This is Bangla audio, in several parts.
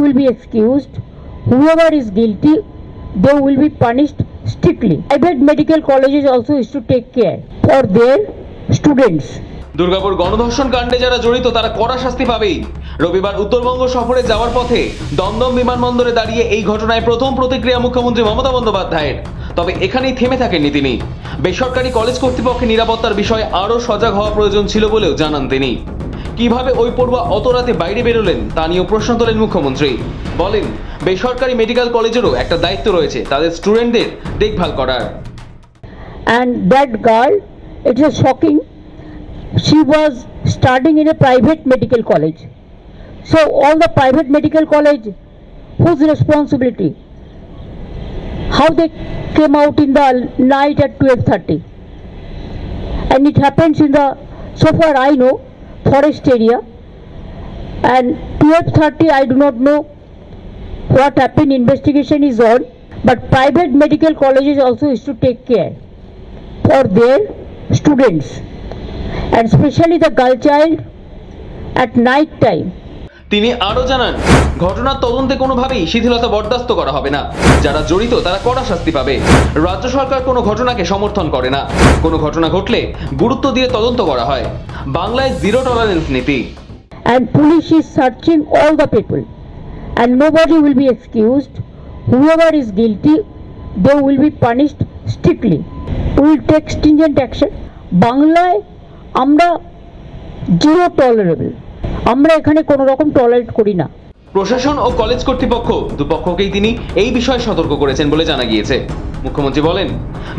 will be excused. Whoever is guilty, they will be punished strictly. Private medical colleges also is to take care for their students. Durgapur গণধর্ষণ কাণ্ডে যারা জড়িত তারা কড়া শাস্তি পাবেই রবিবার উত্তরবঙ্গ সফরে যাওয়ার পথে দমদম বিমানবন্দরে দাঁড়িয়ে এই ঘটনায় প্রথম প্রতিক্রিয়া মুখ্যমন্ত্রী মমতা বন্দ্যোপাধ্যায়ের তবে এখানেই থেমে থাকেননি তিনি বেসরকারি কলেজ কর্তৃপক্ষের নিরাপত্তার বিষয়ে আরও সজাগ হওয়া প্রয়োজন ছিল বলেও জানান তিনি কীভাবে ওই পড়ুয়া অত রাতে বাইরে বেরোলেন তা নিয়েও প্রশ্ন তোলেন মুখ্যমন্ত্রী বলেন বেসরকারি মেডিকেল কলেজেরও একটা দায়িত্ব রয়েছে তাদের স্টুডেন্টদের দেখভাল করার And that girl, it is shocking. She was studying in a private medical college. So all the private medical college, whose responsibility? How they came out in the night at 12:30? And it happens in the, so far I know, forest area. And 12:30, I do not know what happened, investigation is on. But private medical colleges also is to take care for their students and especially the girl child at night time তিনি আরও জানান ঘটনার তদন্তে কোনোভাবেই শিথিলতা বরদাস্ত করা হবে না যারা জড়িত তারা কড়া শাস্তি পাবে রাজ্য সরকার কোনো ঘটনাকে সমর্থন করে না কোনো ঘটনা ঘটলে গুরুত্ব দিয়ে তদন্ত করা হয় বাংলায় জিরো টলারেন্স নীতি and police is searching all the people and nobody will be excused whoever is guilty they will be punished strictly we will take stringent action বাংলায় আমরা জিরো টলারেবল আমরা এখানে কোনো রকম টলারেট করি না। প্রশাসন ও কলেজ কর্তৃপক্ষ দুপক্ষকেই তিনি এই বিষয়ে সতর্ক করেছেন বলে জানা গিয়েছে। মুখ্যমন্ত্রী বলেন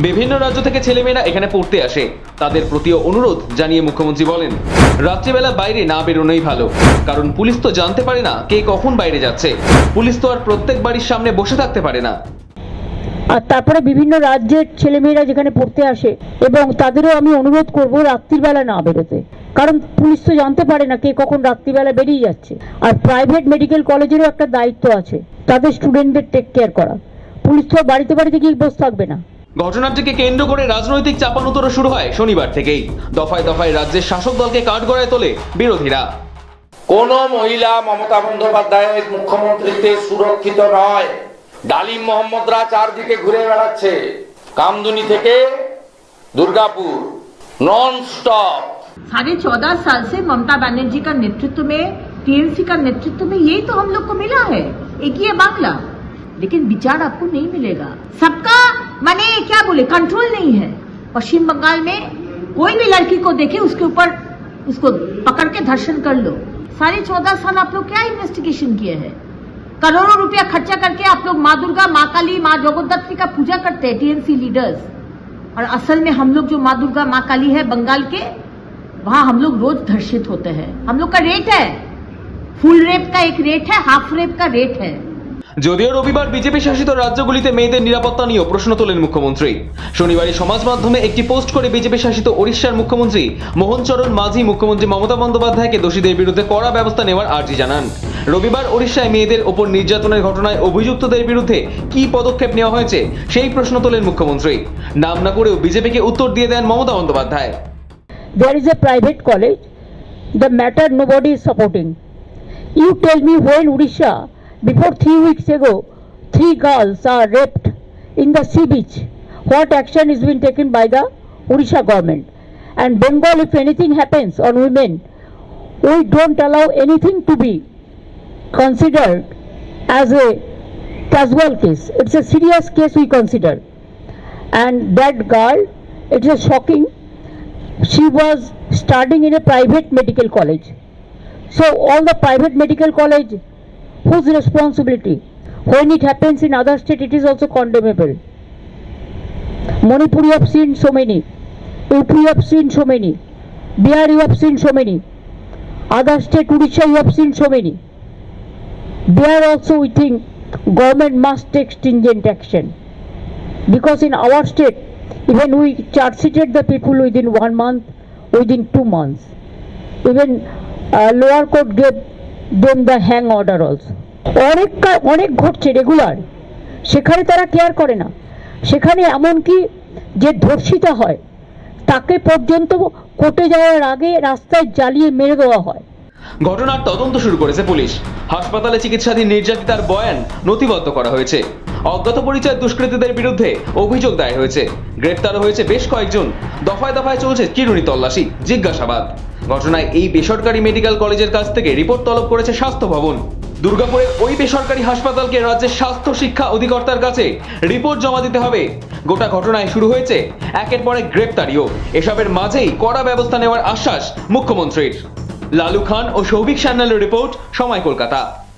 বিভিন্ন রাজ্য থেকে ছেলেমেয়েরা এখানে পড়তে আসে। তাদের প্রতিও অনুরোধ জানিয়ে মুখ্যমন্ত্রী বলেন রাত্রিবেলা বাইরে না বেরোনোই ভালো কারণ পুলিশ তো জানতে পারে না কে কখন বাইরে যাচ্ছে। পুলিশ তো আর প্রত্যেক বাড়ির সামনে বসে থাকতে পারে না। আর তারপরে বিভিন্ন রাজ্যের ছেলেমেয়েরা যেখানে পড়তে আসে এবং তাদেরও আমি অনুরোধ করব রাত্রিবেলা না বেরোতে। কারণ পুলিশ তো জানতে পারে না কে কখন রাত্রিবেলা বেরিয়ে যাচ্ছে। আর প্রাইভেট মেডিকেল কলেজেরও একটা দায়িত্ব আছে তাদের স্টুডেন্টদের টেক কেয়ার করা। পুলিশ তো বাড়িতে বাড়িতে গিয়ে বসে থাকবে না। ঘটনাটিকে কেন্দ্র করে রাজনৈতিক চাপানুতরও শুরু হয় শনিবার থেকেই। দফায় দফায় রাজ্যের শাসক দলকে কাঠগড়ায় তোলে বিরোধীরা। কোন মহিলা মমতা বন্দ্যোপাধ্যায়ের মুখ্যমন্ত্রীতে সুরক্ষিত নয়। ডালিম মোহাম্মদরা চারদিকে ঘুরে বেড়াচ্ছে। কামদুনি থেকে দুর্গাপুর নন স্টপ साढ़े चौदह साल से ममता बनर्जी का नेतृत्व में, टीएमसी का नेतृत्व में यही तो हम लोग को मिला है, एक ही है बांग्ला। लेकिन विचार आपको नहीं मिलेगा। सबका माने क्या बोले कंट्रोल नहीं है। पश्चिम बंगाल में कोई भी लड़की को देखे, उसके ऊपर उसको पकड़ के धर्षण कर लो। साढ़े चौदह साल आप लोग क्या इन्वेस्टिगेशन किए हैं? करोड़ों रुपया खर्चा करके आप लोग माँ दुर्गा, माँ काली, माँ जगोदत्री का पूजा करते हैं, टीएमसी लीडर्स और असल में हम लोग जो माँ दुर्गा, माँ काली है, बंगाल के वहाँ हम लोग रोज धर्षित होते हैं हम लोग का रेट है फुल रेप का एक रेट है हाफ रेप का रेट है যদিও রবিবার বিজেপি শাসিত রাজ্যগুলিতে মেয়েদের নিরাপত্তা নিয়েও প্রশ্ন তোলেন মুখ্যমন্ত্রী শনিবারই সমাজ মাধ্যমে একটি পোস্ট করে বিজেপি শাসিত ওড়িশার মুখ্যমন্ত্রী মোহন চরণ মাঝি মুখ্যমন্ত্রী মমতা বন্দ্যোপাধ্যায়কে দোষীদের বিরুদ্ধে কড়া ব্যবস্থা নেওয়ার আর্জি জানান রবিবার ওড়িশায় মেয়েদের ওপর নির্যাতনের ঘটনায় অভিযুক্তদের বিরুদ্ধে কি পদক্ষেপ নেওয়া হয়েছে সেই প্রশ্ন তোলেন মুখ্যমন্ত্রী নাম না করেও বিজেপিকে উত্তর দিয়ে দেন Mamata Bandyopadhyay There is a private college. The matter nobody is supporting. You tell me when odisha before 3 weeks ago three girls are raped in the sea beach. What action is being taken by the odisha government? And bengal if anything happens on women we don't allow anything to be considered as a casual case. It's a serious case we consider. And that girl it is shocking she was studying in a private medical college. So all the private medical college, whose responsibility? When it happens in other state, it is also condemnable. Manipur you have seen so many, UP you have seen so many, Bihar you have seen so many, other state Odisha you have seen so many. There also we think government must take stringent action because in our state even we charge the people within one month within two months. Even uh, lower court gave them the hang order also. অনেক অনেক ঘটছে রেগুলার সেখানে তারা কেয়ার করে না। সেখানে এমনকি যে ধর্ষিতা হয় তাকে পর্যন্ত কোর্টে যাওয়ার আগে রাস্তায় জ্বালিয়ে মেরে দেওয়া হয়। ঘটনার তদন্ত শুরু করেছে পুলিশ। হাসপাতালে চিকিৎসাধীন নির্যাতিতার বয়ান নথিবদ্ধ করা হয়েছে। অজ্ঞাত পরিচয় দুষ্কৃতীদের বিরুদ্ধে অভিযোগ দায়ের হয়েছে। গ্রেপ্তার হয়েছে বেশ কয়েকজন। দফায় দফায় চলছে চিরুনি তল্লাশি। জিজ্ঞাসাবাদ। ঘটনায় এই বেসরকারি মেডিকেল কলেজের কাছ থেকে রিপোর্ট তলব করেছে স্বাস্থ্য ভবন। দুর্গাপুরে ওই বেসরকারি হাসপাতালকে রাজ্যের স্বাস্থ্য শিক্ষা অধিকর্তার কাছে রিপোর্ট জমা দিতে হবে। গোটা ঘটনায় শুরু হয়েছে একের পরে গ্রেপ্তারিও। এসবের মাঝেই কড়া ব্যবস্থা নেওয়ার আশ্বাস মুখ্যমন্ত্রীর। লালু খান ও সৌভিক সান্যালের রিপোর্ট সময় কলকাতা।